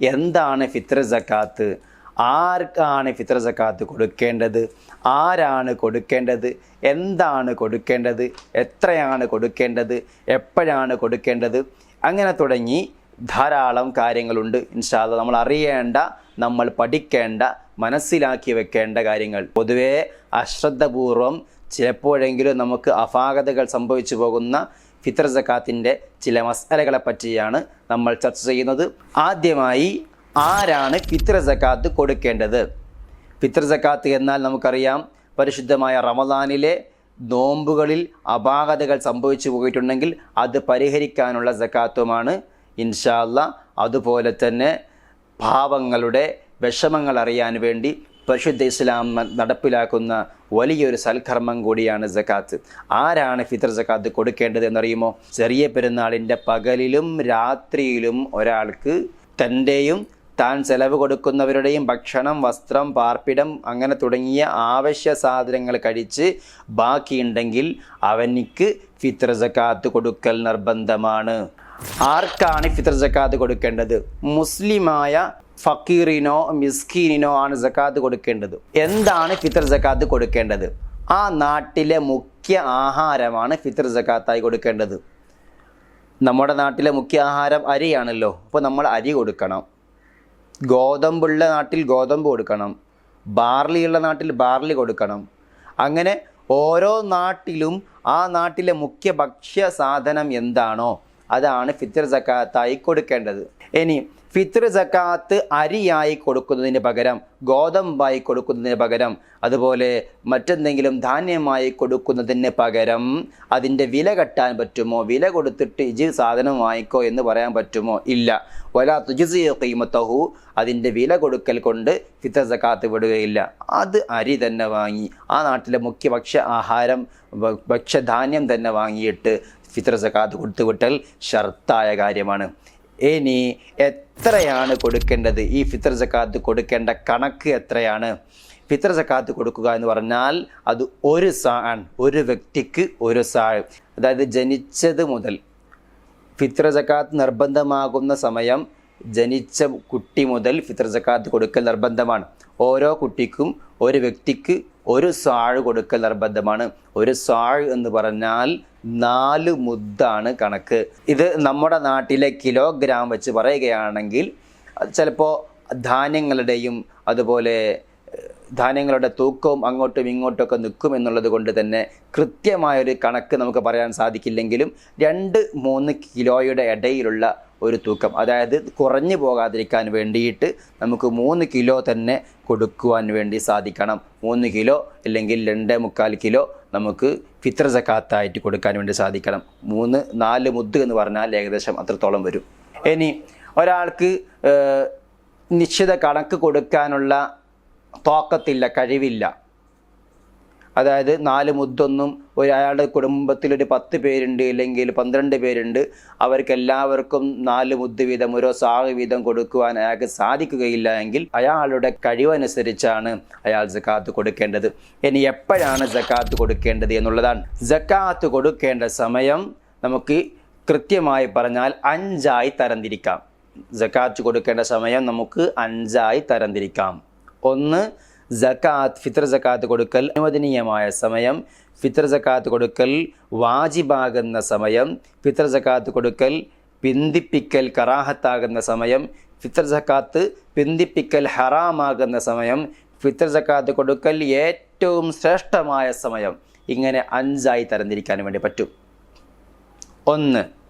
എന്താണ് ഫിത്ര സക്കാത്ത്? ആർക്കാണ് ഫിത്ര സക്കാത്ത് കൊടുക്കേണ്ടത്? ആരാണ് കൊടുക്കേണ്ടത്? എന്താണ് കൊടുക്കേണ്ടത്? എത്രയാണ് കൊടുക്കേണ്ടത്? എപ്പോഴാണ് കൊടുക്കേണ്ടത്? അങ്ങനെ തുടങ്ങി ധാരാളം കാര്യങ്ങളുണ്ട്. ഇൻഷാല്ല നമ്മൾ അറിയേണ്ട നമ്മൾ പഠിക്കേണ്ട മനസ്സിലാക്കി വെക്കേണ്ട കാര്യങ്ങൾ. പൊതുവേ അശ്രദ്ധപൂർവം ചിലപ്പോഴെങ്കിലും നമുക്ക് അപാകതകൾ സംഭവിച്ചു പോകുന്ന ഫിത്ര സക്കാത്തിന്റെ ചില മസാലകളെ പറ്റിയാണ് നമ്മൾ ചർച്ച ചെയ്യുന്നത്. ആദ്യമായി ആരാണ് ഫിത്ര സക്കാത്ത് കൊടുക്കേണ്ടത്? ഫിത്ര സക്കാത്ത് എന്നാൽ നമുക്കറിയാം പരിശുദ്ധമായ റമദാനിലെ നോമ്പുകളിൽ അപാകതകൾ സംഭവിച്ചു പോയിട്ടുണ്ടെങ്കിൽ അത് പരിഹരിക്കാനുള്ള സക്കാത്തുമാണ്. ഇൻഷാല്ല അതുപോലെ തന്നെ പാവങ്ങളുടെ വിഷമങ്ങൾ അറിയാൻ വേണ്ടി പരിശുദ്ധ ഇസ്ലാം നടപ്പിലാക്കുന്ന വലിയൊരു സൽക്കർമ്മം കൂടിയാണ് ജക്കാത്ത്. ആരാണ് ഫിത്ർ ജക്കാത്ത് കൊടുക്കേണ്ടത് എന്നറിയുമോ? ചെറിയ പെരുന്നാളിന്റെ പകലിലും രാത്രിയിലും ഒരാൾക്ക് തന്റെയും താൻ ചെലവ് കൊടുക്കുന്നവരുടെയും ഭക്ഷണം വസ്ത്രം പാർപ്പിടം അങ്ങനെ തുടങ്ങിയ ആവശ്യ സാധനങ്ങൾ കഴിച്ച് ബാക്കിയുണ്ടെങ്കിൽ അവനിക്ക് ഫിത്ർ ജക്കാത്ത് കൊടുക്കൽ നിർബന്ധമാണ്. ആർക്കാണ് ഫിത്ർ ജക്കാത്ത് കൊടുക്കേണ്ടത്? മുസ്ലിമായ ഫക്കീറിനോ മിസ്കീനിനോ ആണ് സക്കാത്ത് കൊടുക്കേണ്ടത്. എന്താണ് ഫിത്തർ സക്കാത്ത് കൊടുക്കേണ്ടത്? ആ നാട്ടിലെ മുഖ്യ ആഹാരമാണ് ഫിത്തർ സക്കാത്തായി കൊടുക്കേണ്ടത്. നമ്മുടെ നാട്ടിലെ മുഖ്യ ആഹാരം അരിയാണല്ലോ. അപ്പോൾ നമ്മൾ അരി കൊടുക്കണം. ഗോതമ്പുള്ള നാട്ടിൽ ഗോതമ്പ് കൊടുക്കണം. ബാർലിയുള്ള നാട്ടിൽ ബാർലി കൊടുക്കണം. അങ്ങനെ ഓരോ നാട്ടിലും ആ നാട്ടിലെ മുഖ്യ ഭക്ഷ്യ സാധനം എന്താണോ അതാണ് ഫിത്തർ സക്കാത്തായി കൊടുക്കേണ്ടത്. ഇനി ഫിത്തർ സക്കാത്ത് അരിയായി കൊടുക്കുന്നതിന് പകരം ഗോതമ്പായി കൊടുക്കുന്നതിന് പകരം അതുപോലെ മറ്റെന്തെങ്കിലും ധാന്യമായി കൊടുക്കുന്നതിന് പകരം അതിന്റെ വില കെട്ടാൻ പറ്റുമോ? വില കൊടുത്തിട്ട് ഇജി സാധനം വാങ്ങിക്കോ എന്ന് പറയാൻ പറ്റുമോ? ഇല്ല. വല തുജിസിയോ കൈമത്തഹു അതിന്റെ വില കൊടുക്കൽ കൊണ്ട് ഫിത്ര സക്കാത്ത് വിടുകയില്ല. അത് അരി തന്നെ വാങ്ങി ആ നാട്ടിലെ മുഖ്യ ഭക്ഷ്യ ആഹാരം ഭക്ഷ്യധാന്യം തന്നെ വാങ്ങിയിട്ട് ഫിത്ര സക്കാത്ത് കൊടുത്തുവിട്ടൽ ഷർത്തായ കാര്യമാണ്. ഇനി എത്രയാണ് കൊടുക്കേണ്ടത്? ഈ ഫിത്തർ ജക്കാത്ത് കൊടുക്കേണ്ട കണക്ക് എത്രയാണ്? ഫിത്തർ ജക്കാത്ത് കൊടുക്കുക എന്ന് പറഞ്ഞാൽ അത് ഒരു സാൺ ഒരു വ്യക്തിക്ക് ഒരു സാൾ അതായത് ജനിച്ചത് മുതൽ ഫിത്ര ജക്കാത്ത് നിർബന്ധമാകുന്ന സമയം ജനിച്ച കുട്ടി മുതൽ ഫിത്ര ജക്കാത്ത് കൊടുക്കൽ നിർബന്ധമാണ്. ഓരോ കുട്ടിക്കും ഒരു വ്യക്തിക്ക് ഒരു സാഴ് കൊടുക്കൽ നിർബന്ധമാണ്. ഒരു സാഴ് എന്ന് പറഞ്ഞാൽ നാല് മുദ്ദാണ് കണക്ക്. ഇത് നമ്മുടെ നാട്ടിലെ കിലോഗ്രാം വെച്ച് പറയുകയാണെങ്കിൽ ചിലപ്പോൾ ധാന്യങ്ങളുടെയും അതുപോലെ ധാന്യങ്ങളുടെ തൂക്കവും അങ്ങോട്ടും ഇങ്ങോട്ടൊക്കെ നിൽക്കും എന്നുള്ളത് കൊണ്ട് തന്നെ കൃത്യമായൊരു കണക്ക് നമുക്ക് പറയാൻ സാധിക്കില്ലെങ്കിലും രണ്ട് മൂന്ന് കിലോയുടെ ഇടയിലുള്ള ഒരു തൂക്കം. അതായത് കുറഞ്ഞു പോകാതിരിക്കാൻ വേണ്ടിയിട്ട് നമുക്ക് മൂന്ന് കിലോ തന്നെ കൊടുക്കുവാൻ വേണ്ടി സാധിക്കണം. മൂന്ന് കിലോ അല്ലെങ്കിൽ രണ്ട് മുക്കാൽ കിലോ നമുക്ക് ഫിത്ര ജക്കാത്തായിട്ട് കൊടുക്കാൻ വേണ്ടി സാധിക്കണം. മൂന്ന് നാല് മുദ്ദ് എന്ന് പറഞ്ഞാൽ ഏകദേശം അത്രത്തോളം വരും. ഇനി ഒരാൾക്ക് നിശ്ചിത കണക്ക് കൊടുക്കാനുള്ള തോക്കത്തില്ല കഴിവില്ല. അതായത് നാല് മുദ്ദൊന്നും ഒരു അയാളുടെ കുടുംബത്തിൽ ഒരു പത്ത് പേരുണ്ട് ഇല്ലെങ്കിൽ പന്ത്രണ്ട് പേരുണ്ട് അവർക്കെല്ലാവർക്കും നാല് മുദ്ദ് വീതം ഓരോ സാഹ വീതം കൊടുക്കുവാൻ അയാൾക്ക് സാധിക്കുകയില്ല എങ്കിൽ അയാളുടെ കഴിവനുസരിച്ചാണ് അയാൾ ജക്കാത്ത് കൊടുക്കേണ്ടത്. ഇനി എപ്പോഴാണ് ജക്കാത്ത് കൊടുക്കേണ്ടത് എന്നുള്ളതാണ്. ജക്കാത്ത് കൊടുക്കേണ്ട സമയം നമുക്ക് കൃത്യമായി പറഞ്ഞാൽ അഞ്ചായി തരംതിരിക്കാം. ജക്കാത്ത് കൊടുക്കേണ്ട സമയം നമുക്ക് അഞ്ചായി തരംതിരിക്കാം. ഒന്ന് ജക്കാത്ത് ഫിത്ര സക്കാത്ത് കൊടുക്കൽ അനുവദനീയമായ സമയം. ഫിത്ര സക്കാത്ത് കൊടുക്കൽ വാജിബാകുന്ന സമയം. ഫിത്ര സക്കാത്ത് കൊടുക്കൽ പിന്തിപ്പിക്കൽ കറാഹത്താകുന്ന സമയം. ഫിത്ര സക്കാത്ത് പിന്തിപ്പിക്കൽ ഹറാമാകുന്ന സമയം. ഫിത്ര സക്കാത്ത് കൊടുക്കൽ ഏറ്റവും ശ്രേഷ്ഠമായ സമയം. ഇങ്ങനെ അഞ്ചായി തരംതിരിക്കാൻ വേണ്ടി പറ്റും. ഒന്ന്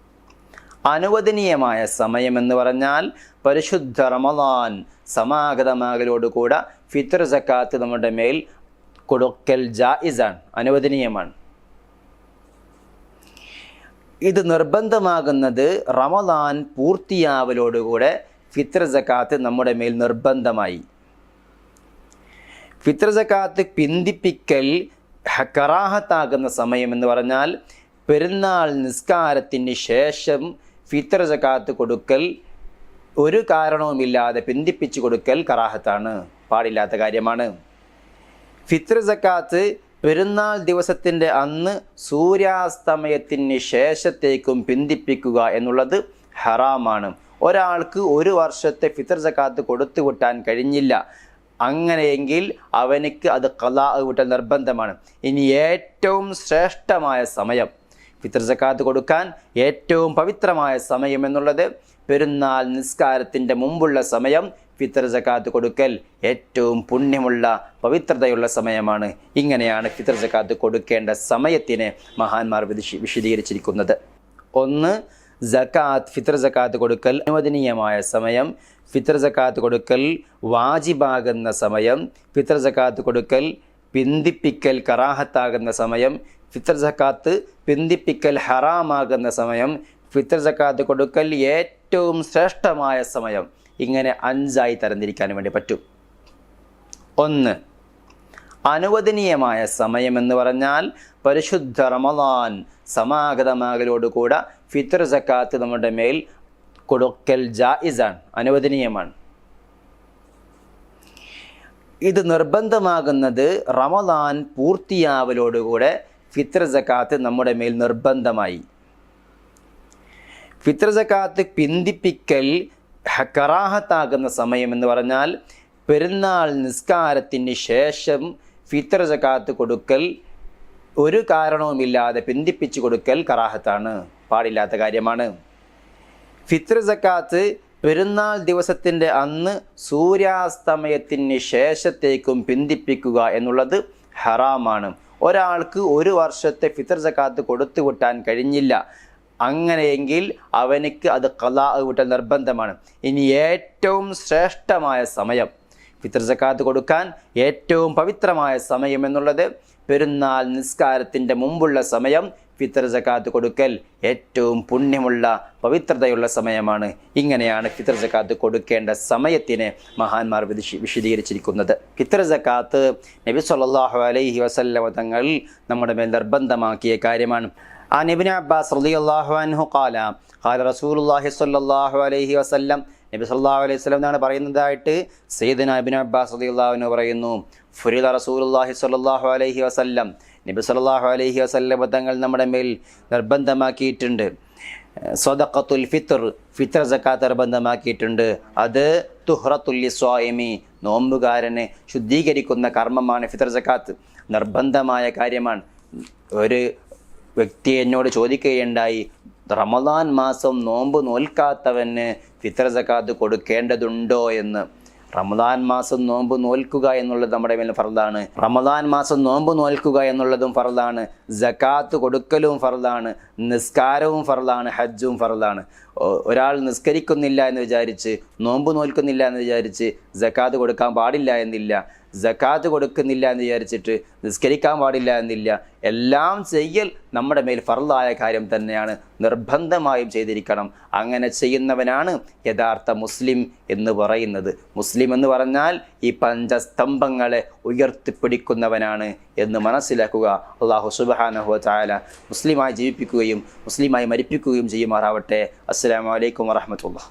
അനുവദനീയമായ സമയം എന്ന് പറഞ്ഞാൽ പരിശുദ്ധ റമദാൻ സമാഗതമാകലോടുകൂടെ ഫിത്തർ സക്കാത്ത് നമ്മുടെ മേൽ കൊടുക്കൽ ജായിസാണ് അനുവദനീയമാണ്. ഇത് നിർബന്ധമാകുന്നത് റമദാൻ പൂർത്തിയാവലോടുകൂടെ ഫിത്തർ സക്കാത്ത് നമ്മുടെ മേൽ നിർബന്ധമായി. ഫിത്തർ സക്കാത്ത് പിന്തിപ്പിക്കൽ കറാഹത്താകുന്ന സമയം എന്ന് പറഞ്ഞാൽ പെരുന്നാൾ നിസ്കാരത്തിന് ശേഷം ഫിത്തർ ജക്കാത്ത് കൊടുക്കൽ ഒരു കാരണവുമില്ലാതെ പിന്തിപ്പിച്ച് കൊടുക്കൽ കറാഹത്താണ്. പാടില്ലാത്ത കാര്യമാണ്. ഫിത്തർ ജക്കാത്ത് പെരുന്നാൾ ദിവസത്തിന്റെ അന്ന് സൂര്യാസ്തമയത്തിന് ശേഷത്തേക്കും പിന്തിപ്പിക്കുക എന്നുള്ളത് ഹറാമാണ്. ഒരാൾക്ക് ഒരു വർഷത്തെ ഫിത്തർ ജക്കാത്ത് കൊടുത്തു വിട്ടാൻ കഴിഞ്ഞില്ല. അങ്ങനെയെങ്കിൽ അവനിക്ക് അത് കലാ വിട്ടൽ നിർബന്ധമാണ്. ഇനി ഏറ്റവും ശ്രേഷ്ഠമായ സമയം ഫിത്തർ സക്കാത്ത് കൊടുക്കാൻ ഏറ്റവും പവിത്രമായ സമയം എന്നുള്ളത് പെരുന്നാൾ നിസ്കാരത്തിന്റെ മുമ്പുള്ള സമയം ഫിത്തർ കൊടുക്കൽ ഏറ്റവും പുണ്യമുള്ള പവിത്രതയുള്ള സമയമാണ്. ഇങ്ങനെയാണ് ഫിത്തർ കൊടുക്കേണ്ട സമയത്തിനെ മഹാന്മാർ വിശി വിശദീകരിച്ചിരിക്കുന്നത്. ഒന്ന് ജക്കാത്ത് ഫിത്തർ ജക്കാത്ത് കൊടുക്കൽ അനുവദനീയമായ സമയം ഫിത്തർ ജക്കാത്ത് കൊടുക്കൽ വാജിബാകുന്ന സമയം ഫിത്തർ ജക്കാത്ത് കൊടുക്കൽ പിന്തിപ്പിക്കൽ കറാഹത്താകുന്ന സമയം ഫിത്തർ ജക്കാത്ത് പിന്തിപ്പിക്കൽ ഹറാമാകുന്ന സമയം ഫിത്തർ സക്കാത്ത് കൊടുക്കൽ ഏറ്റവും ശ്രേഷ്ഠമായ സമയം ഇങ്ങനെ അഞ്ചായി തരംതിരിക്കാൻ വേണ്ടി പറ്റും. ഒന്ന് അനുവദനീയമായ സമയം എന്ന് പറഞ്ഞാൽ പരിശുദ്ധ റമദാൻ സമാഗതമാകലോടുകൂടെ ഫിത്തർ സക്കാത്ത് നമ്മുടെ മേൽ കൊടുക്കൽ ജായിസാണ് അനുവദനീയമാണ്. ഇത് നിർബന്ധമാകുന്നത് റമദാൻ പൂർത്തിയാവലോടുകൂടെ ഫിത്തർ സക്കാത്ത് നമ്മുടെ മേൽ നിർബന്ധമായി. ഫിത്ര സക്കാത്ത് പിന്തിപ്പിക്കൽ കറാഹത്താകുന്ന സമയം എന്ന് പറഞ്ഞാൽ പെരുന്നാൾ നിസ്കാരത്തിന് ശേഷം ഫിത്ര സക്കാത്ത് കൊടുക്കൽ ഒരു കാരണവുമില്ലാതെ പിന്തിപ്പിച്ചു കൊടുക്കൽ കറാഹത്താണ്. പാടില്ലാത്ത കാര്യമാണ്. ഫിത്ര സക്കാത്ത് പെരുന്നാൾ ദിവസത്തിന്റെ അന്ന് സൂര്യാസ്തമയത്തിന് ശേഷത്തേക്കും പിന്തിപ്പിക്കുക എന്നുള്ളത് ഹറാമാണ്. ഒരാൾക്ക് ഒരു വർഷത്തെ ഫിത്തർ സക്കാത്ത് കൊടുത്തു കൂട്ടാൻ കഴിഞ്ഞില്ല. അങ്ങനെയെങ്കിൽ അവനിക്ക് അത് കലാ വിട്ടൽ നിർബന്ധമാണ്. ഇനി ഏറ്റവും ശ്രേഷ്ഠമായ സമയം ഫിത്ർ സക്കാത്ത് കൊടുക്കാൻ ഏറ്റവും പവിത്രമായ സമയം എന്നുള്ളത് പെരുന്നാൾ നിസ്കാരത്തിന്റെ മുമ്പുള്ള സമയം ഫിത്തർ കൊടുക്കൽ ഏറ്റവും പുണ്യമുള്ള പവിത്രതയുള്ള സമയമാണ്. ഇങ്ങനെയാണ് ഫിത്തർ കൊടുക്കേണ്ട സമയത്തിനെ മഹാന്മാർ വിശി വിശദീകരിച്ചിരിക്കുന്നത്. ഫിത്തർ നബി സല്ലാഹു അലൈഹി വസല്ലമ തങ്ങൾ നമ്മുടെ മേൽ നിർബന്ധമാക്കിയ കാര്യമാണ്. ആ നബിൻ അബ്ബാസ് റളിയല്ലാഹു അൻഹു ഖാല ഖാല റസൂലുള്ളാഹി സ്വല്ലല്ലാഹു അലൈഹി വസല്ലം നബി സല്ലാ അലൈഹി സ്വലം എന്നാണ് പറയുന്നതായിട്ട് സെയ്ദന ഇബ്നു അബ്ബാസ് അൻഹു പറയുന്നു. ഫുരിദ റസൂലുല്ലാഹി സ്വല്ലല്ലാഹു അലൈഹി വസല്ലം. നബി സല്ലല്ലാഹു അലൈഹി വസല്ലം തങ്ങൾ നമ്മുടെ മേൽ നിർബന്ധമാക്കിയിട്ടുണ്ട്. സ്വദഖത്തുൽ ഫിത്തർ ഫിത്തർ സക്കാത്ത് നിർബന്ധമാക്കിയിട്ടുണ്ട്. അത് തുഹ്റത്തുല്ലി സ്വായമി നോമ്പുകാരനെ ശുദ്ധീകരിക്കുന്ന കർമ്മമാണ് ഫിത്തർ സക്കാത്ത്. നിർബന്ധമായ കാര്യമാണ്. ഒരു വ്യക്തി എന്നോട് ചോദിക്കുകയുണ്ടായി റമദാൻ മാസം നോമ്പ് നോൽക്കാത്തവന് ഫിത്ർ സക്കാത്ത് കൊടുക്കേണ്ടതുണ്ടോ എന്ന്. റമദാൻ മാസം നോമ്പ് നോൽക്കുക എന്നുള്ളത് നമ്മുടെ മേൽ ഫറദാണ്. റമദാൻ മാസം നോമ്പ് നോൽക്കുക എന്നുള്ളതും ഫറദാണ്. ജക്കാത്ത് കൊടുക്കലും ഫറദാണ്. നിസ്കാരവും ഫറദാണ്. ഹജ്ജും ഫറദാണ്. ഒരാൾ നിസ്കരിക്കുന്നില്ല എന്ന് വിചാരിച്ച് നോമ്പ് നോൽക്കുന്നില്ല എന്ന് വിചാരിച്ച് ജക്കാത്ത് കൊടുക്കാൻ പാടില്ല എന്നില്ല. ജക്കാത്ത് കൊടുക്കുന്നില്ല എന്ന് വിചാരിച്ചിട്ട് നിസ്കരിക്കാൻ പാടില്ല എന്നില്ല. എല്ലാം ചെയ്യൽ നമ്മുടെ മേൽ ഫർദായ കാര്യം തന്നെയാണ്. നിർബന്ധമായും ചെയ്തിരിക്കണം. അങ്ങനെ ചെയ്യുന്നവനാണ് യഥാർത്ഥ മുസ്ലിം എന്ന് പറയുന്നത്. മുസ്ലിം എന്ന് പറഞ്ഞാൽ ഈ പഞ്ചസ്തംഭങ്ങളെ ഉയർത്തിപ്പിടിക്കുന്നവനാണ് എന്ന് മനസ്സിലാക്കുക. അള്ളാഹു സുബാനഹു മുസ്ലിമായി ജീവിപ്പിക്കുകയും മുസ്ലിമായി മരിപ്പിക്കുകയും ചെയ്യുമാറാവട്ടെ. അസ്സാം വലൈക്കും വറഹമത്തുള്ള